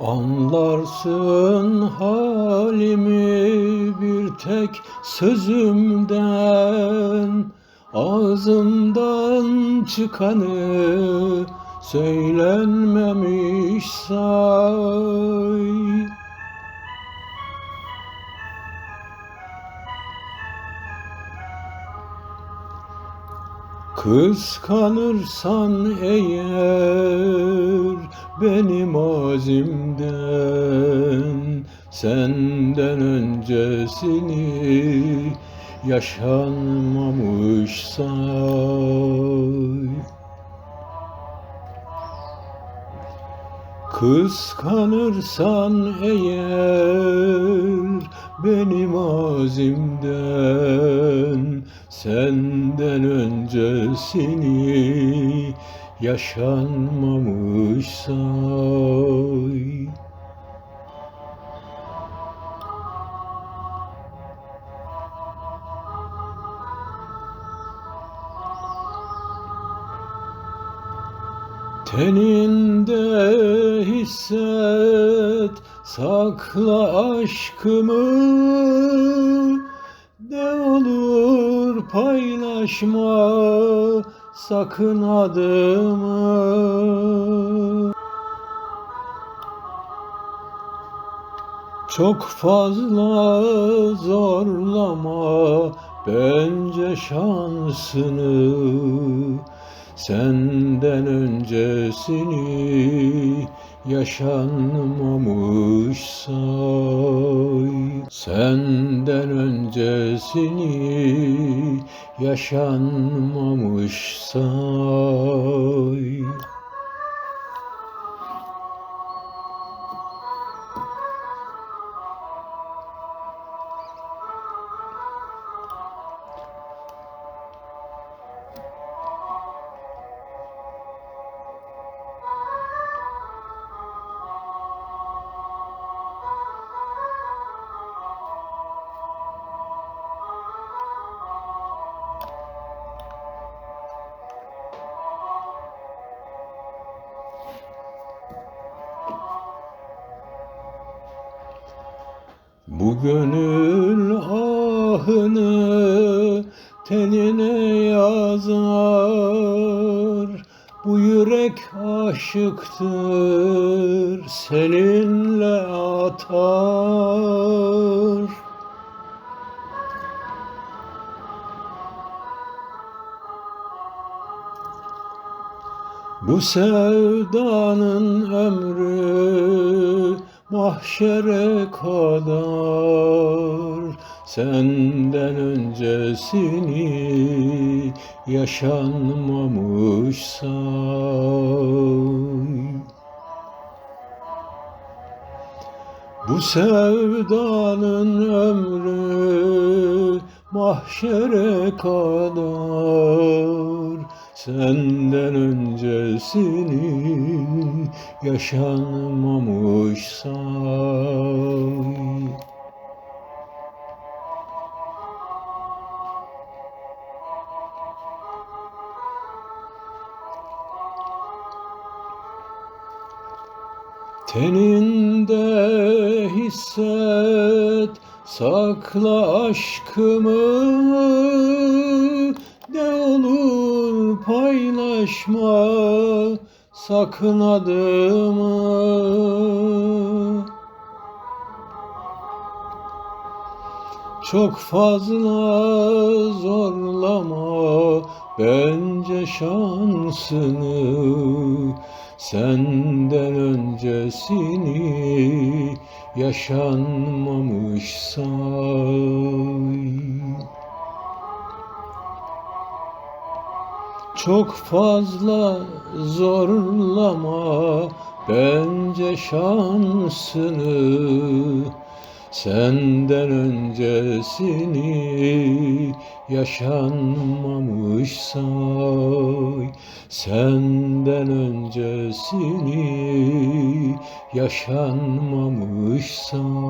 Anlarsın halimi bir tek sözümden. Ağzımdan çıkanı söylenmemiş say Kıskanırsan eğer benim azimden Senden öncesini yaşanmamış say Kıskanırsan eğer benim azimden Senden öncesini yaşanmamış say Teninde hisset sakla aşkımı Ne olur paylaşma sakın adımı. Çok fazla zorlama bence şansını. Senden öncesini yaşanmamış say Senden öncesini yaşanmamış say Bu gönül ahını tenine yazar. Bu yürek aşıktır seninle atar. Bu sevdanın ömrü mahşere kadar Senden öncesini yaşanmamış say Bu sevdanın ömrü mahşere kadar Senden öncesini yaşanmamış say Teninde hisset sakla aşkımı. Ne olur paylaşma sakın adımı. Çok fazla zorlama bence şansını Senden öncesini yaşanmamış say Çok fazla zorlama bence şansını Senden öncesini yaşanmamış say Senden öncesini yaşanmamış say